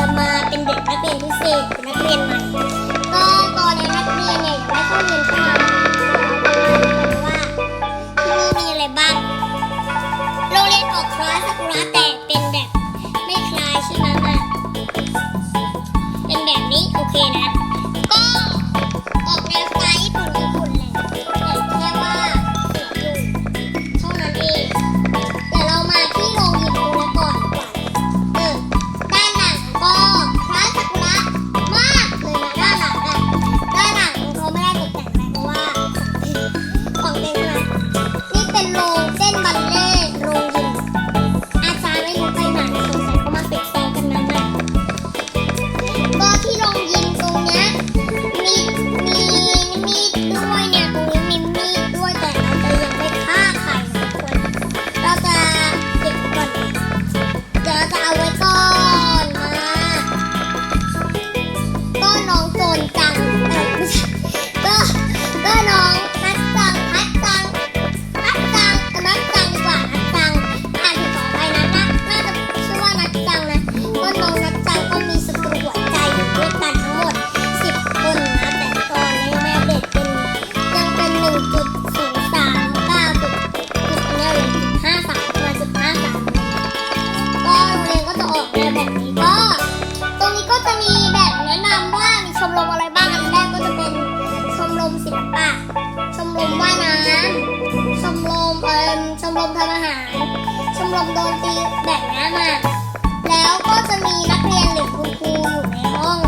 จะมาเป็นเด็กนักเรียนพิเศษนักเรียนใหม่ รมทำอาหาร ชมรมโดนตีแบกน้ำอ่แล้วก็จะมีนักเรียนหรือคุณครูอยู่ในห้อง